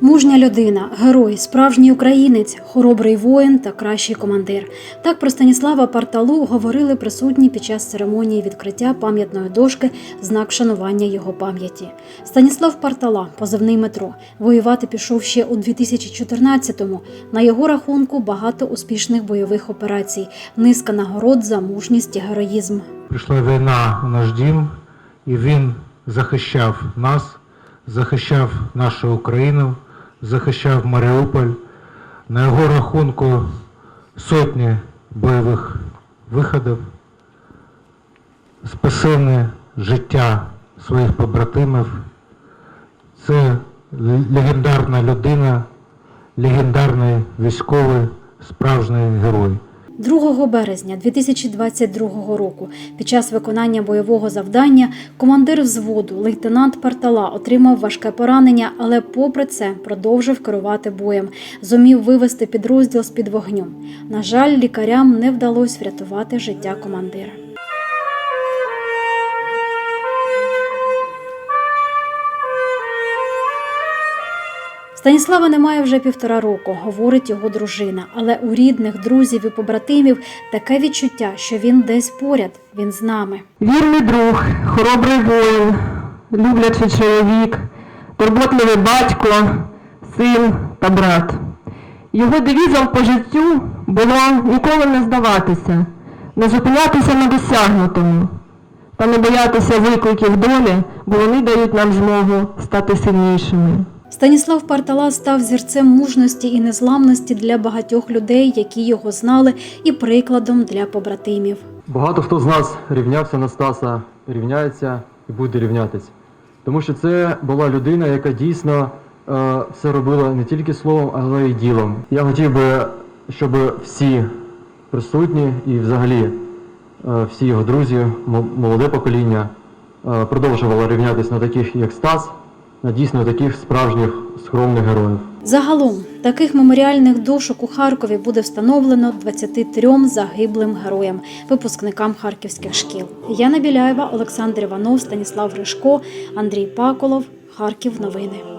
Мужня людина, герой, справжній українець, хоробрий воїн та кращий командир. Так про Станіслава Парталу говорили присутні під час церемонії відкриття пам'ятної дошки знак шанування його пам'яті. Станіслав Партала, позивний метро, воювати пішов ще у 2014-му. На його рахунку багато успішних бойових операцій, низка нагород за мужність і героїзм. Прийшла війна у наш дім, і він захищав нас, захищав нашу Україну, захищав Маріуполь. На його рахунку сотні бойових виходів, спасивне життя своїх побратимів. Це легендарна людина, легендарний військовий, справжній герой. 2 березня 2022 року під час виконання бойового завдання командир взводу лейтенант Партала отримав важке поранення, але попри це продовжив керувати боєм, зумів вивести підрозділ з під вогню. На жаль, лікарям не вдалося врятувати життя командира. Станіслава немає вже півтора року, говорить його дружина. Але у рідних, друзів і побратимів таке відчуття, що він десь поряд, він з нами. Вірний друг, хоробрий воїн, люблячий чоловік, турботливий батько, син та брат. Його девізом по життю було ніколи не здаватися, не зупинятися на досягнутому та не боятися викликів долі, бо вони дають нам змогу стати сильнішими. Станіслав Партала став зірцем мужності і незламності для багатьох людей, які його знали, і прикладом для побратимів. Багато хто з нас рівнявся на Стаса, рівняється і буде рівнятись. Тому що це була людина, яка дійсно е, все робила не тільки словом, але й ділом. Я хотів би, щоб всі присутні і взагалі е, всі його друзі, молоде покоління е, продовжувало рівнятись на таких, як Стас, дійсно таких справжніх скромних героїв. Загалом таких меморіальних дошок у Харкові буде встановлено 23 загиблим героям, випускникам харківських шкіл. Яна Біляєва, Олександр Іванов, Станіслав Ришко, Андрій Паколов. Харків. Новини.